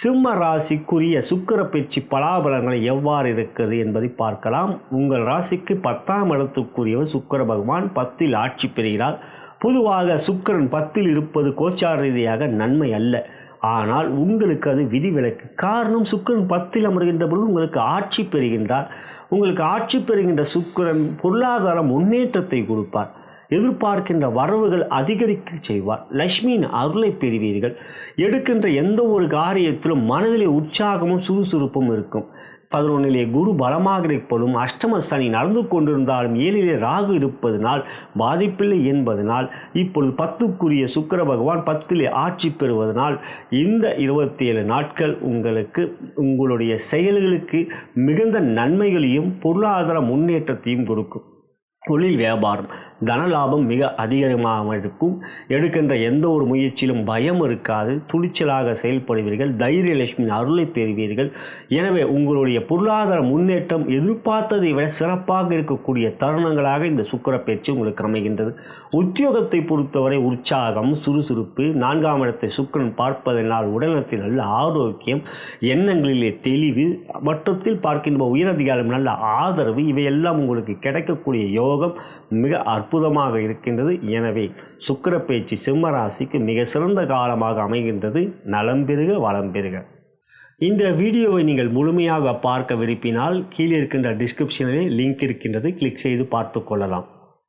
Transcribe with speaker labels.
Speaker 1: சிம்ம ராசிக்குரிய சுக்கிர பயிற்சி பலாபலங்கள் எவ்வாறு இருக்கிறது என்பதை பார்க்கலாம். உங்கள் ராசிக்கு பத்தாம் இடத்துக்குரியவர் சுக்கிர பகவான் பத்தில் ஆட்சி பெறுகிறார். பொதுவாக சுக்கிரன் பத்தில் இருப்பது கோச்சார ரீதியாக நன்மை அல்ல. ஆனால் உங்களுக்கு அது விதிவிலக்கு. காரணம் சுக்கிரன் பத்தில் அமர்கின்ற பொழுது உங்களுக்கு ஆட்சி பெறுகின்றார். உங்களுக்கு ஆட்சி பெறுகின்ற சுக்கிரன் பொருளாதார முன்னேற்றத்தை கொடுப்பார். எதிர்பார்க்கின்ற வரவுகள் அதிகரிக்க செய்வார். லக்ஷ்மியின் அருளை பெறுவீர்கள். எடுக்கின்ற எந்த ஒரு காரியத்திலும் மனதிலே உற்சாகமும் சுறுசுறுப்பும் இருக்கும். பதினொன்னிலே குரு பலமாக இருப்பதும் அஷ்டம சனி நடந்து கொண்டிருந்தாலும் ஏழிலே ராகு இருப்பதனால் பாதிப்பில்லை என்பதனால் இப்பொழுது பத்துக்குரிய சுக்கர பகவான் பத்திலே ஆட்சி பெறுவதனால் இந்த இருபத்தி ஏழு நாட்கள் உங்களுக்கு உங்களுடைய செயல்களுக்கு மிகுந்த நன்மைகளையும் பொருளாதார முன்னேற்றத்தையும் கொடுக்கும். தொழில் வியாபாரம் தனலாபம் மிக அதிகமாக இருக்கும். எடுக்கின்ற எந்த ஒரு முயற்சியிலும் பயம் இருக்காது. துணிச்சலாக செயல்படுவீர்கள். தைரியலட்சுமி அருளை பெறுவீர்கள். எனவே உங்களுடைய பொருளாதார முன்னேற்றம் எதிர்பார்த்ததை விட சிறப்பாக இருக்கக்கூடிய தருணங்களாக இந்த சுக்கிர பயிற்சி உங்களுக்கு அமைகின்றது. உத்தியோகத்தை பொறுத்தவரை உற்சாகம் சுறுசுறுப்பு நான்காம் இடத்தை சுக்கிரன் பார்ப்பதனால் உடல்நலத்தில் நல்ல ஆரோக்கியம் எண்ணங்களிலே தெளிவு மற்றத்தில் பார்க்கின்ற உயரதிகாரம் நல்ல ஆதரவு இவையெல்லாம் உங்களுக்கு கிடைக்கக்கூடிய யோகம் மிக அற்புதமாக இருக்கின்றது. எனவே சுக்கர பேச்சு சிம்ம ராசிக்கு மிக சிறந்த காலமாக அமைகின்றது. நலம் பெருக வளம் பெருக. இந்த வீடியோவை நீங்கள் முழுமையாக பார்க்க விரும்பினால் கீழே இருக்கின்ற டிஸ்கிரிப்ஷனிலே லிங்க் இருக்கின்றது. கிளிக் செய்து பார்த்து கொள்ளலாம்.